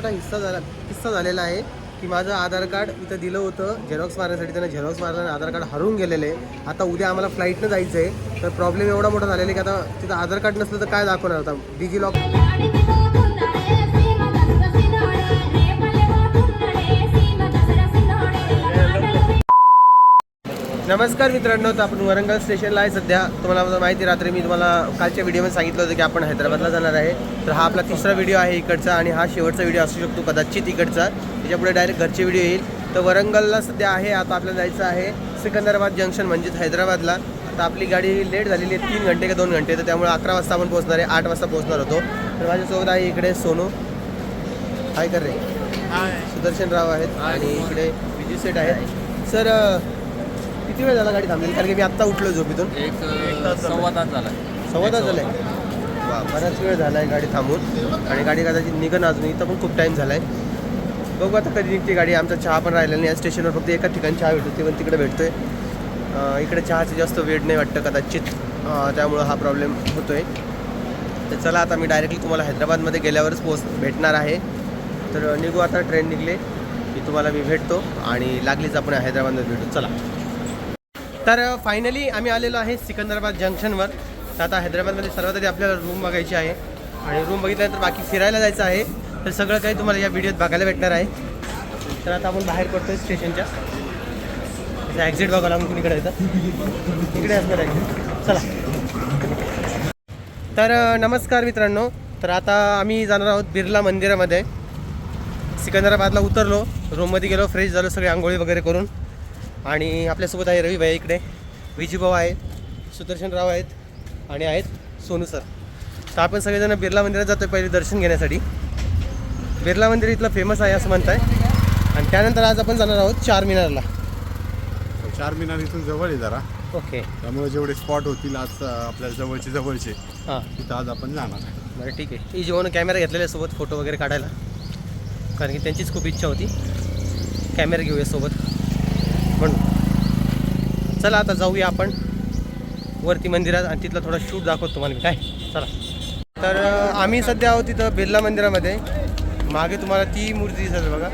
मोठा हिस्सा झाला किस्सा झालेला आहे की माझं आधार कार्ड इथं दिलं होतं झेरॉक्स मारण्यासाठी. त्यांना झेरॉक्स मारलं आणि आधार कार्ड हरवून गेलेलं आहे. आता उद्या आम्हाला फ्लाईटनं जायचं आहे तर प्रॉब्लेम एवढा मोठा झालेला आहे की आता तिथं आधार कार्ड नसलं तर काय दाखवणार आता डिजी लॉक नमस्कार मित्रांनो तर आपण वरंगल स्टेशनला आहे. सध्या तुम्हाला माहिती रात्री मी तुम्हाला कालच्या व्हिडिओमध्ये सांगितलं होतं की आपण हैदराबादला जाणार आहे. तर हा आपला तिसरा व्हिडिओ आहे इकडचा आणि हा शेवटचा व्हिडिओ असू शकतो कदाचित इकडचा. त्याच्यापुढे डायरेक्ट घरचे व्हिडिओ येईल. तर वरंगलला सध्या आहे आता आपल्याला जायचं आहे सिकंदराबाद जंक्शन म्हणजेच हैदराबादला. तर आपली गाडी लेट झालेली आहे तीन घंटे का दोन घंटे तर त्यामुळे अकरा वाजता आपण पोहोचणार आहे आठ वाजता पोहोचणार होतो. तर माझ्यासोबत आहे इकडे सोनू. हाय कर रे. सुदर्शन राव आहेत आणि इकडे विजू सेठ आहेत. सर किती वेळ झाला गाडी थांबलेली कारण की मी आत्ता उठलो झोपेतून. एक सव्वा तास झाला. सव्वा तास झालाय. वा बराच वेळ झाला आहे गाडी थांबून. आणि गाडी कदाचित निघणं अजून इथं पण खूप टाईम झाला आहे बघू आता कधी निघते गाडी. आमचा चहा पण राहिलेला नाही. या स्टेशनवर फक्त एका ठिकाणी चहा भेटतो. ते पण तिकडे भेटतोय. अं, इकडे चहाची जास्त वेळ नाही वाटतं कदाचित. त्यामुळं हा प्रॉब्लेम होतोय. तर चला आता मी डायरेक्टली तुम्हाला हैदराबादमध्ये गेल्यावरच पोच भेटणार आहे. तर निघू आता. ट्रेन निघले. की तुम्हाला मी भेटतो. आणि लागलीच आपण हैदराबादमध्ये भेटू. चला. तर फायनली आम्ही आलेलो आहे सिकंदराबाद जंक्शनवर. तर आता हैदराबादमध्ये सर्वात आधी आपल्याला रूम बघायची आहे. आणि रूम बघितल्यानंतर बाकी फिरायला जायचं आहे. तर सगळं काही तुम्हाला या व्हिडिओत बघायला भेटणार आहे. तर आता आपण बाहेर पडतोय स्टेशनच्या ॲक्झिट बघायला आपण कुणीकडे येतं. इकडे असणार ॲक्झिट चला. तर नमस्कार मित्रांनो. तर आता आम्ही जाणार आहोत बिर्ला मंदिरामध्ये. सिकंदराबादला उतरलो. रूममध्ये गेलो फ्रेश झालो सगळी आंघोळी वगैरे करून. आणि आपल्यासोबत आहे रवी भाई इकडे. विजूभाऊ आहे सुदर्शन राव आहेत आणि आहेत सोनू सर. तर आपण सगळेजण बिर्ला मंदिरात जातो पहिले दर्शन घेण्यासाठी. बिर्ला मंदिर इथलं फेमस आहे असं म्हणताय. आणि त्यानंतर आज आपण जाणार आहोत चार मिनारला. चार मिनार इथून जवळ आहे जरा. ओके. त्यामुळे जेवढे स्पॉट होतील आज आपल्या जवळचे जवळचे हां. तिथं आज आपण जाणार आहे. बरं ठीक आहे. इजीओनं कॅमेरा घेतलेला आहे सोबत फोटो वगैरे काढायला. कारण की त्यांचीच खूप इच्छा होती. कॅमेरा घेऊया सोबत. म्हणून चला आता जाऊया आपण. वरती मंदिरात आणि तिथला थोडा शूट दाखवतो तुम्हाला मी. काय? चला. तर आम्ही सध्या आहोत तिथं बिर्ला मंदिरामध्ये. मागे तुम्हाला ती मूर्ती दिसत बघा.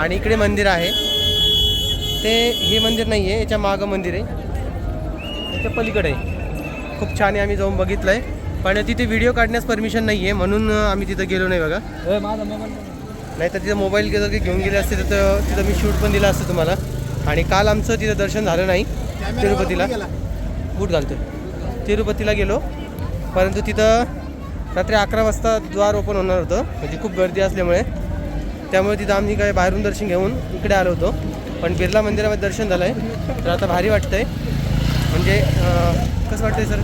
आणि इकडे मंदिर आहे. ते हे मंदिर नाही आहे याच्या मागं मंदिर आहे. याच्या पलीकडे आहे. खूप छान आहे आम्ही जाऊन बघितलं आहे पण तिथे व्हिडिओ काढण्यास परमिशन नाही आहे म्हणून आम्ही तिथं गेलो नाही बघा. नाही. तर तिथं मोबाईल जर घेऊन गेले असते तर तिथं मी शूट पण दिलं असतं तुम्हाला. आणि काल आमचं तिथं दर्शन झालं नाही तिरुपतीला. बूट घालतो तिरुपतीला गेलो परंतु तिथं रात्री अकरा वाजता द्वार ओपन होणार होतं. म्हणजे खूप गर्दी असल्यामुळे. त्यामुळे तिथं आम्ही काय बाहेरून दर्शन घेऊन इकडे आलो होतो. पण बिर्ला मंदिरामध्ये दर्शन झालं आहे तर आता भारी वाटतंय. म्हणजे अं, कसं वाटतंय सर?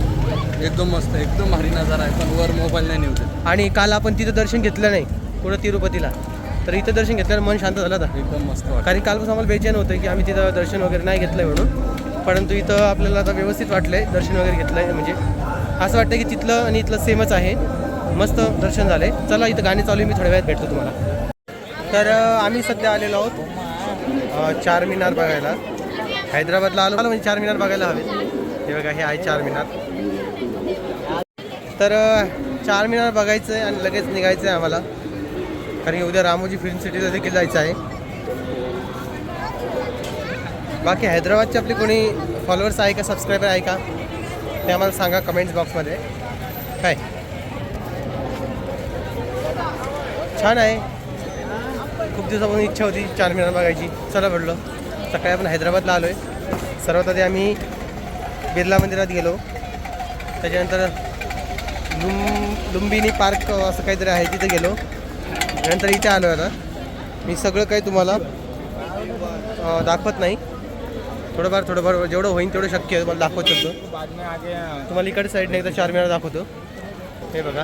एकदम मस्त एकदम भारी नजारा आहे पण वर मोबाईल नाही नेऊ. आणि काल आपण तिथं दर्शन घेतलं नाही पुढं तिरुपतीला. तर इथं दर्शन घेतल्यावर मन शांत झालं एकदम मस्त कारण कालपासून आम्हाला बेचैन होतं की आम्ही तिथं दर्शन वगैरे नाही घेतलं आहे म्हणून. परंतु इथं आपल्याला आता व्यवस्थित वाटलं आहे दर्शन वगैरे घेतलं आहे म्हणजे असं वाटतं की तिथलं आणि इथलं सेमच आहे. मस्त दर्शन झालं आहे चला इथं गाणी चालू आहे. मी थोड्या वेळात भेटतो तुम्हाला. तर आम्ही सध्या आलेलो आहोत चार मिनार बघायला. हैदराबादला आलो म्हणजे चार मिनार बघायला हवेत. हे बघा हे आहे चार मिनार. तर चार मिनार बघायचं आहे आणि लगेच निघायचं आहे आम्हाला. कारण की उद्या रामोजी फिल्म सिटीला देखील जायचं आहे. बाकी हैदराबादचे आपले कोणी फॉलोअर्स आहे का सबस्क्रायबर आहे का ते आम्हाला सांगा कमेंट्स बॉक्समध्ये काय? छान आहे. खूप दिवसापासून इच्छा होती चार मिनार बघायची. चला पडलो सकाळी आपण हैदराबादला आलो आहे सर्वात आधी आम्ही बिर्ला मंदिरात गेलो. त्याच्यानंतर लुम लुंबिनी पार्क असं काहीतरी आहे तिथे गेलो. नंतर इथे आलो आता. मी सगळं काही तुम्हाला दाखवत नाही. थोडंफार थोडंफार जेवढं होईल तेवढं शक्य आहे तुम्हाला दाखवत शकतो तुम्हाला इकडे साईडने एकदा चारमिनार दाखवतो. हे बघा.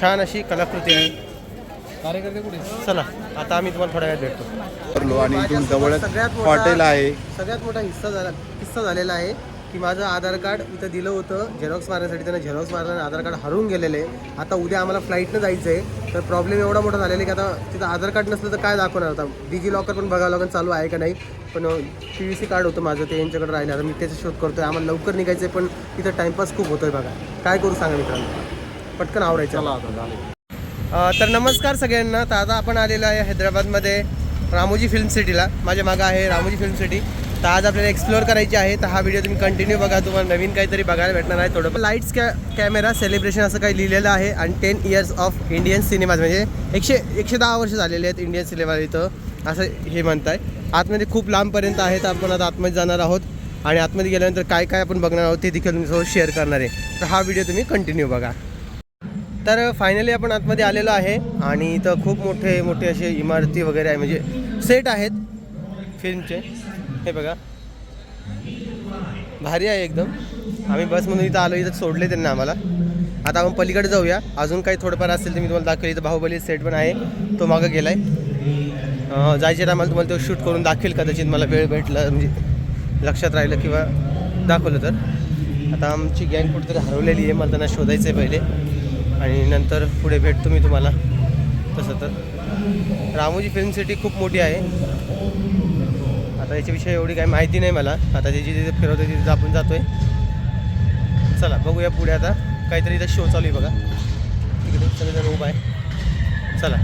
छान अशी कलाकृती आहे. कार्यकर्ते कुठे? चला आता आम्ही तुम्हाला थोड्या वेळात भेटतो. आणि इथून जवळच सगळ्यात मोठा- हॉटेल आहे. सगळ्यात मोठा हिस्सा झाला किस्सा झालेला आहे. की माझं आधार कार्ड इथं दिलं होतं झेरॉक्स मारण्यासाठी त्यानं झेरॉक्स मारलं आणि आधार कार्ड हरवून गेलेलं. आहे आता उद्या आम्हाला फ्लाईटनं जायचं आहे तर प्रॉब्लेम एवढा मोठा झालेला आहे की आता तिथं आधार कार्ड नसलं तर काय दाखवणार? आता डिजी लॉकर पण बघावं लागेल चालू आहे का नाही. पण पी व्ही सी कार्ड होतं माझं ते यांच्याकडे राहिलं. आता मी त्याचा शोध करतोय. आम्हाला लवकर निघायचं आहे पण तिथं टाईमपास खूप होतोय बघा. काय करू सांगा मित्रांनो? पटकन आवरायचं. तर नमस्कार सगळ्यांना. तर आता आपण आलेलो आहे हैदराबादमध्ये रामोजी फिल्म सिटीला माझ्या मागं आहे रामोजी फिल्म सिटी तर आज आपल्याला एक्सप्लोअर करायची आहे. तर हा व्हिडिओ तुम्ही कंटिन्यू बघा. तुम्हाला नवीन काहीतरी बघायला भेटणार आहे. थोडं लाईट्स कॅ कॅमेरा सेलिब्रेशन असं काही लिहिलेलं आहे. आणि ten years of Indian cinemas म्हणजे एकशे एकशे दहा वर्ष झालेले आहेत इंडियन सिनेमा इथं. असं हे म्हणताय. आतमध्ये खूप लांबपर्यंत आहेत. आपण आता आतमध्ये जाणार आहोत. आणि आतमध्ये गेल्यानंतर काय काय आपण बघणार आहोत ते देखील तुमच्यासोबत शेअर करणार आहे. तर हा व्हिडिओ तुम्ही कंटिन्यू बघा. तर फायनली आपण आतमध्ये आलेलो आहे. आणि इथं खूप मोठे मोठे असे इमारती वगैरे आहे. म्हणजे सेट आहेत फिल्मचे हे बघा. भारी आहे एकदम. आम्ही बसमधून इथं आलो इथं सोडले त्यांना आम्हाला. आता आपण पलीकडे जाऊया. अजून काही थोडंफार असेल तर मी तुम्हाला दाखवेल. इथं बाहुबली सेट पण आहे. तो मागं गेला आहे जायच्या टायमाला तुम्हाला तो शूट करून दाखवेल कदाचित मला वेळ भेटला म्हणजे लक्षात राहिलं किंवा दाखवलं तर. आता आमची गँग कुठेतरी हरवलेली आहे मला त्यांना शोधायचं आहे पहिले. आणि नंतर पुढे भेटतो मी तुम्हाला. तसं तर. रामोजी फिल्म सिटी खूप मोठी आहे. आता याच्याविषयी एवढी काही माहिती नाही मला. आता त्याची जिथे फिरवते तिथे आपण जातोय. चला बघूया पुढे आता. काहीतरी इथं शो चालू आहे बघा. तिकडे सगळेजण उभा आहे. चला.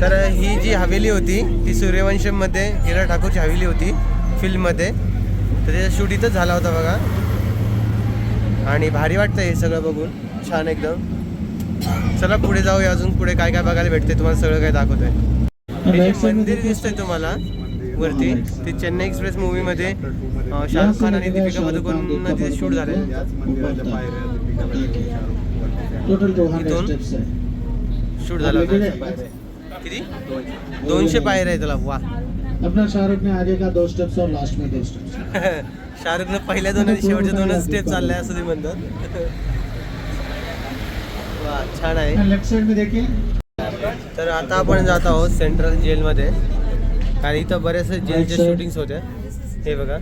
तर ही जी हवेली होती ती सूर्यवंशममध्ये हिरा ठाकूरची हवेली होती फिल्ममध्ये तर त्याचा शूट इथंच झाला होता बघा. आणि भारी वाटतं हे सगळं बघून. छान एकदम. चला पुढे जाऊया अजून. पुढे काय काय बघायला भेटते तुम्हाला सगळं काय दाखवतोय. जे मंदिर दिसतंय तुम्हाला. वरती. ते चेन्नई एक्सप्रेस मूवीमध्ये शाहरुख खान आणि दीपिका पदुकोण तिथे शूट झाले. इथून? शूट झाला किती? दोनशे पायऱ्या आहे त्याला. वा अपना शाहरुख ने आगे का दो स्टेप्स और लास्ट में दो स्टेप्स शाहरुखनं पहिल्या दोन आणि शेवटच्या दोनच स्टेप चालल्या असं ते म्हणतात. वा छान आहे. लेफ्ट साइड में देखिए तर आता आपण जात आहोत सेंट्रल जेलमध्ये कारण इथं बरेचसे जेलचे शूटिंग्स होत्या हे बघा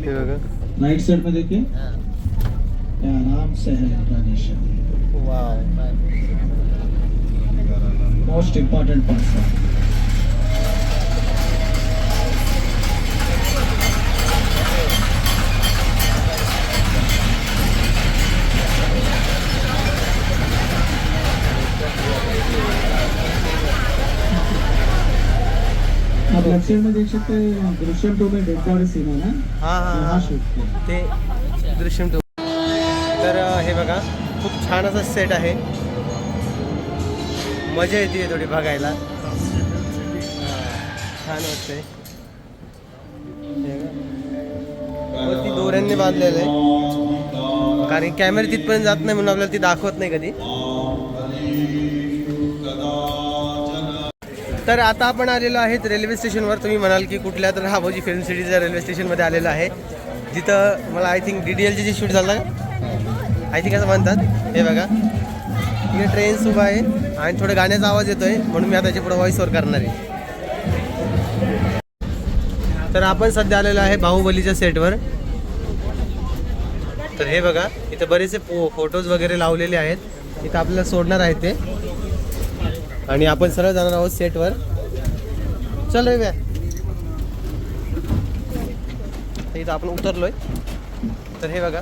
हे बघा राइट साइड में देखिए। आराम से है वाव मोस्ट इम्पोर्टेंट पार्ट ते दृश्यम टू तर हे बघा खूप छान असा सेट आहे. मजा येते थोडी बघायला. छान बघा. वरती दोऱ्यांनी बांधलेलं आहे. कारण कॅमेरा तिथपर्यंत जात नाही म्हणून आपल्याला ती दाखवत नाही कधी. तर आता आपण आलेलो आहेत रेल्वे स्टेशनवर. तुम्ही म्हणाल की कुठल्या तर रामोजी फिल्म सिटीच्या रेल्वे स्टेशनमध्ये आलेलं आहे. जिथं मला आय थिंक डी डी एलचे जे शूट झालं आय थिंक असं म्हणतात. हे बघा. इथे ट्रेन उभा आहे आणि थोडं गाण्याचा आवाज येतो आहे म्हणून मी आता त्याच्या पुढे व्हॉइस ओवर करणार आहे. तर आपण सध्या आलेलो आहे बाहुबलीच्या सेटवर तर हे बघा इथं बरेचसे फो फोटोज वगैरे लावलेले आहेत. इथं आपल्याला सोडणार आहे ते. आणि आपण सरळ जाणार आहोत सेटवर चल रे इथं आपण उतरलोय. तर हे बघा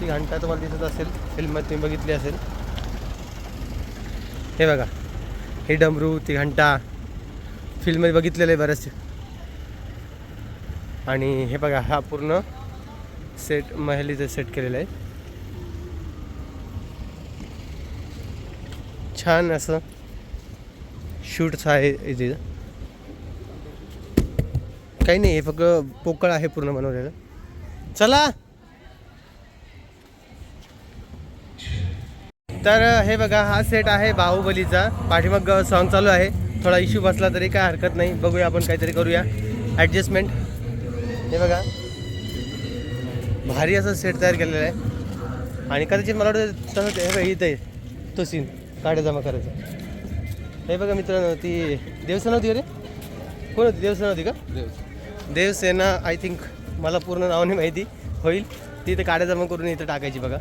ती घंटा तुम्हाला दिसत असेल फिल्ममध्ये तुम्ही बघितली असेल. हे बघा हे डमरू ती घंटा. फिल्ममध्ये बघितलेलं आहे बरेचसे आणि हे बघा हा पूर्ण सेट महलीचं सेट केलेलं आहे. छान असं. शूट्स आहे इथे काही नाही हे फक्त पोकळ आहे पूर्ण बनवलेलं चला. तर हे बघा हा सेट आहे बाहुबलीचा. पाठीमाग सॉन्ग चालू आहे. थोडा इश्यू बसला तरी काय हरकत नाही. बघूया आपण काहीतरी करूया. ॲडजस्टमेंट हे बघा. भारी असं सेट तयार केलेलं आहे. आणि कदाचित मला वाटतं तसं हे बघा इथं आहे. तो सीन काढे जमा करायचा. हे बघा मित्रांनो ती देवसेना होती अरे कोण होती? देवसेना होती का? देवसेना आय थिंक मला पूर्ण नाव नाही माहिती. होईल. ती इथं काड्या जमा करून इथं टाकायची बघा.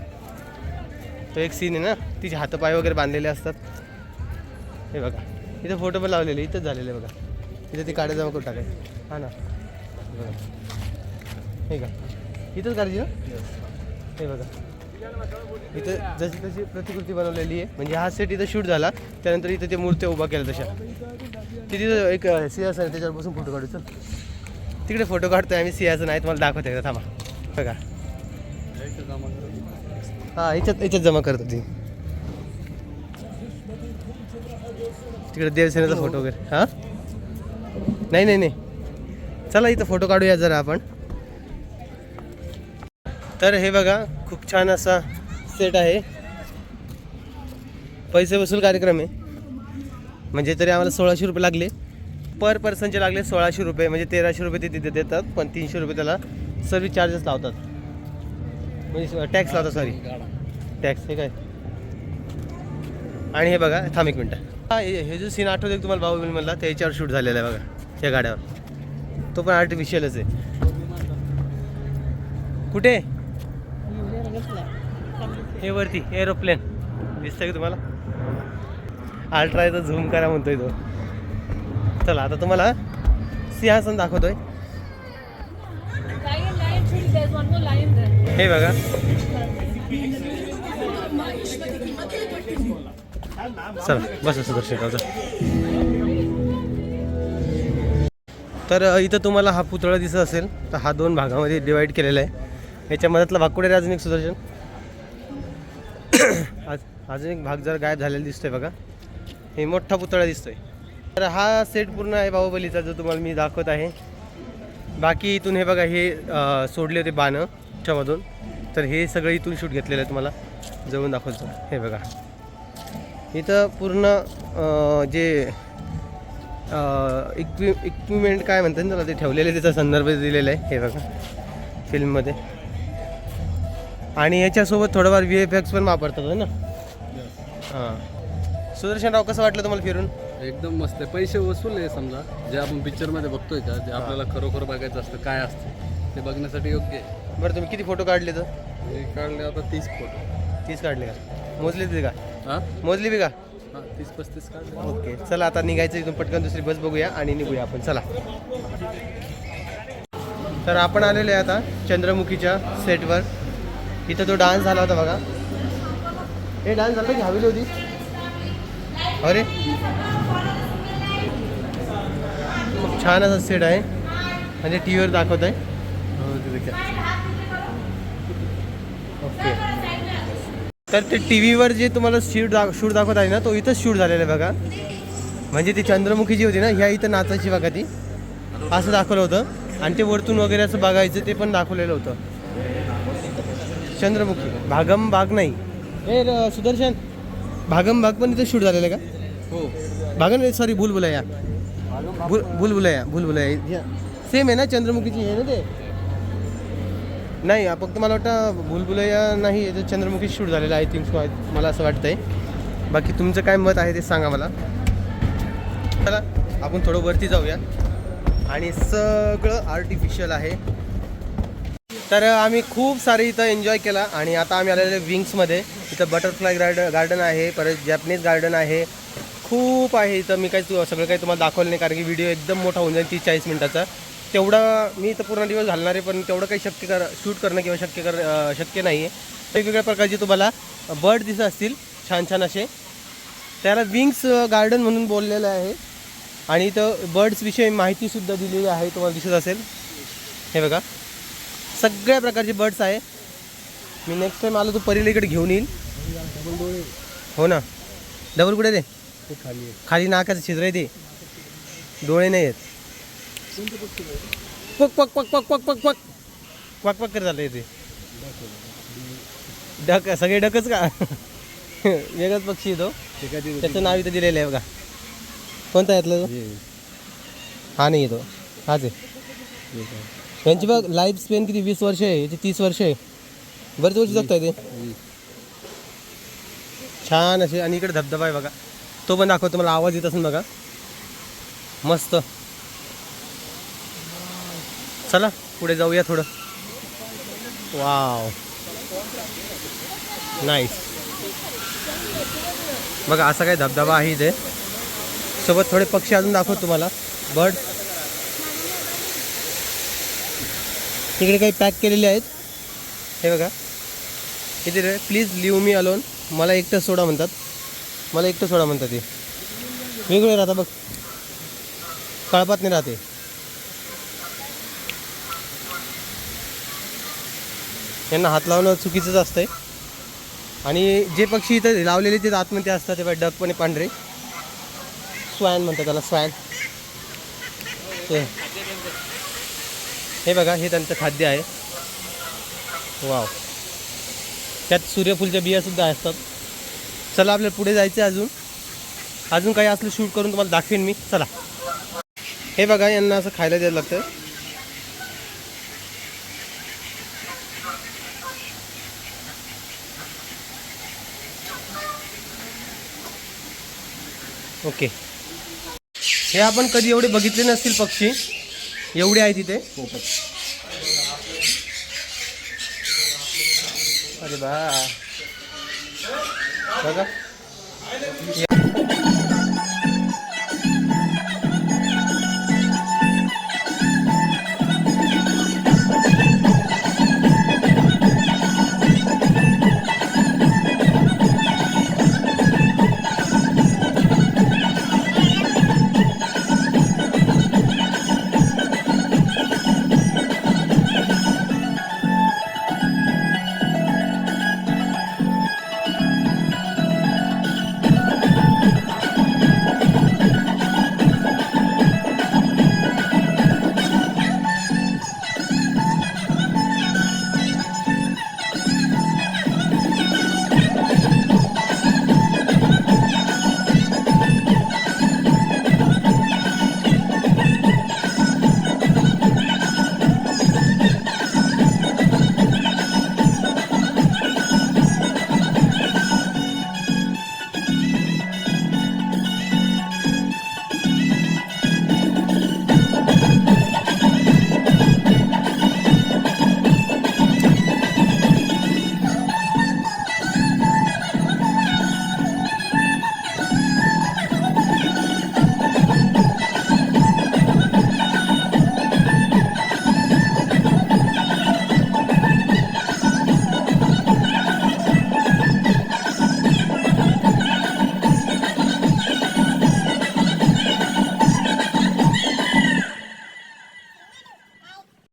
तो एक सीन आहे ना तिचे हातपाय वगैरे बांधलेले असतात. हे बघा. इथं फोटो पण लावलेले इथंच झालेले बघा. इथं ती काड्या जमा करून टाकायची. हा ना. बघा. हे का? इथंच करायची ना? हे बघा. इथं जशी तशी प्रतिकृती बनवलेली आहे. म्हणजे हा सेट इथं शूट झाला. त्यानंतर इथं ते मूर्त्या उभा केल्या तशा. तिथं एक सिंहासन आहे त्याच्यावर बसून फोटो काढू चल. तिकडे फोटो काढतोय आम्ही सिंहासन आहे तुम्हाला दाखवते एकदा थांबा. बघा. हा याच्यात याच्यात जमा करतो ती. तिकडे देवसेनेचा फोटो वगैरे. हा? नाही नाही नाही. चला इथं फोटो काढूया जरा आपण. तर हे बघा खूप छान असा सेट आहे. पैसे वसूल कार्यक्रम आहे. म्हणजे तरी आम्हाला सोळाशे रुपये लागले. पर पर्सनचे लागले सोळाशे रुपये म्हणजे तेराशे रुपये ते तिथे देतात पण तीनशे रुपये त्याला सर्व्हिस चार्जेस लावतात. म्हणजे टॅक्स लावतात सॉरी टॅक्स हे काय? आणि हे बघा थांब एक मिनटं. हा हे जो सीन आठवतो तुम्हाला बाहुबली म्हणला त्याच्यावर शूट झालेला आहे बघा त्या गाड्यावर. तो पण आर्टिफिशियलच आहे. कुठे? हे वरती एरोप्लेन दिसतंय का तुम्हाला? अल्ट्रा तर झूम करा म्हणतोय तो. चला आता तुम्हाला सिंहासन दाखवतोय. हे बघा. चला बस सुदर्शन गावचा तर इथं तुम्हाला हा पुतळा दिसत असेल तर हा दोन भागामध्ये डिवाईड केलेला आहे. याच्या मधातला भाग कुठे एक सुदर्शन. आज अजून एक भाग जर गायब झालेला दिसतोय बघा. हे मोठा पुतळा दिसतोय. तर हा सेट पूर्ण आहे बाहुबलीचा जो तुम्हाला मी दाखवत आहे. बाकी इथून हे बघा हे सोडले होते बाणं च्यामधून तर हे सगळं इथून शूट घेतलेलं आहे तुम्हाला. जवळून दाखवतो. हे बघा. इथं पूर्ण जे इक्वि इक्विपमेंट काय म्हणतात ना त्याला ते ठेवलेले त्याचा संदर्भ दिलेला आहे. हे बघा. फिल्ममध्ये आणि याच्यासोबत थोडंफार व्ही एफ एक्स पण वापरतात हो ना? हां. सुदर्शनराव कसं वाटलं तुम्हाला फिरून? एकदम मस्त आहे. पैसे वसूल आहे समजा. जे आपण पिक्चरमध्ये बघतोय का जे आपल्याला खरोखर बघायचं असतं काय असतं ते बघण्यासाठी योग्य आहे. बरं तुम्ही किती फोटो काढले तर? हे काढले आता तीस फोटो तीस काढले का? मोजले ते का? हां? मोजली बी का? हां तीस पस्तीस काढले. ओके चला आता निघायचं इथून. पटकन दुसरी बस बघूया आणि निघूया आपण. चला. तर आपण आलेलो आहे आता चंद्रमुखीच्या सेटवर इथं तो डान्स झाला होता बघा. हे डान्स झाला की हवेली होती. अरे. खूप छान असा सेट आहे. म्हणजे टी व्हीवर दाखवत आहे ओके. तर ते टी व्हीवर जे तुम्हाला शूट दा शूट दाखवत आहे ना तो इथंच शूट झालेला आहे बघा. म्हणजे ती चंद्रमुखी जी होती ना ह्या इथं नाचायची बघा ती. असं दाखवलं होतं. आणि ते वरतून वगैरे असं बघायचं ते पण दाखवलेलं होतं. चंद्रमुखी भागम भाग नाही. ए र- सुदर्शन. भागम भाग पण इथं शूट झालेलं आहे का? हो. भागम सॉरी भूलभुलैया भूल भूलभुलैया भूलभुलैया सेम आहे ना चंद्रमुखीची आहे ना ते? नाही फक्त मला वाटतं भूलभुलैया नाही याचं चंद्रमुखी शूट झालेलं आय थिंक सो मला असं वाटतंय. बाकी तुमचं काय मत आहे ते सांगा मला. चला आपण थोडं वरती जाऊया. आणि सगळं आर्टिफिशियल आहे. तर आम्ही खूप सारे इथं एन्जॉय केला आणि आता आम्ही आलेले विंग्समध्ये इथं बटरफ्लाय गार्डन गार्डन आहे परत जॅपनीज गार्डन आहे. खूप आहे इथं. मी काही सगळं काही तुम्हाला दाखवलं नाही कारण की व्हिडिओ एकदम मोठा होऊन जाईल तीस चाळीस मिनटाचा. तेवढा मी इथं पूर्ण दिवस घालणार आहे पण तेवढं काही शक्य कर शूट करणं किंवा शक्य कर शक्य नाही आहे वेगवेगळ्या प्रकारचे तुम्हाला बर्ड दिसत असतील छान छान असे. त्याला विंग्स गार्डन म्हणून बोललेलं आहे. आणि इथं बर्ड्सविषयी माहितीसुद्धा दिलेली आहे तुम्हाला दिसत असेल. हे बघा. सगळ्या प्रकारचे बर्ड्स आहे. मी नेक्स्ट टाइम आलो तो परीला इकडे घेऊन येईल. हो ना. डबल कुठे रे खाली खाली नाकाचं छिद्र आहे ते. डोळे नाही आहेत. पक पक पक पक पक पक पक. पक पक कर झालं ते. डक सगळे डकच का? वेगळाच पक्षी येतो त्याचं नाव इथं दिलेलं आहे बघा. कोणता यातलं तो? हा. नाही येतो हाच आहे. यांची बघ लाईफ स्पेन किती वीस वर्ष आहे याची तीस वर्ष आहे. बरेच वर्ष जगताय ते. छान असे आणि इकडे धबधबा आहे बघा. तो पण दाखवतो मला आवाज येत असेल बघा. मस्त. चला पुढे जाऊया थोडं. वाव नाईस बघा असा काही धबधबा आहे इथे. सोबत थोडे पक्षी अजून दाखवतो तुम्हाला. बर्ड तिकडे काही पॅक केलेले आहेत. हे बघा. किती रे? प्लीज लिव मी अलोन मला एकटं सोडा म्हणतात. मला एकटं सोडा म्हणतात ते वेगवेगळे राहतात बघ. कळपात नाही राहते यांना हात लावणं चुकीचंच असतंय. आणि जे पक्षी इथं लावलेले ते आतमध्ये असतात ते डक पण पांढरे. स्वॅन म्हणतात त्याला स्वॅन. ते हे बघा हे त्यांचं खाद्य आहे. वाव. त्यात सूर्यफूलच्या बियासुद्धा असतात. चला आपल्याला पुढे जायचं आहे अजून. अजून काही असलं शूट करून तुम्हाला दाखवेन मी. चला. हे बघा यांना असं खायला द्यायला लागतं ओके. हे आपण कधी एवढे बघितले नसतील पक्षी. एवढे आहे तिथे? अरे बा. बघा.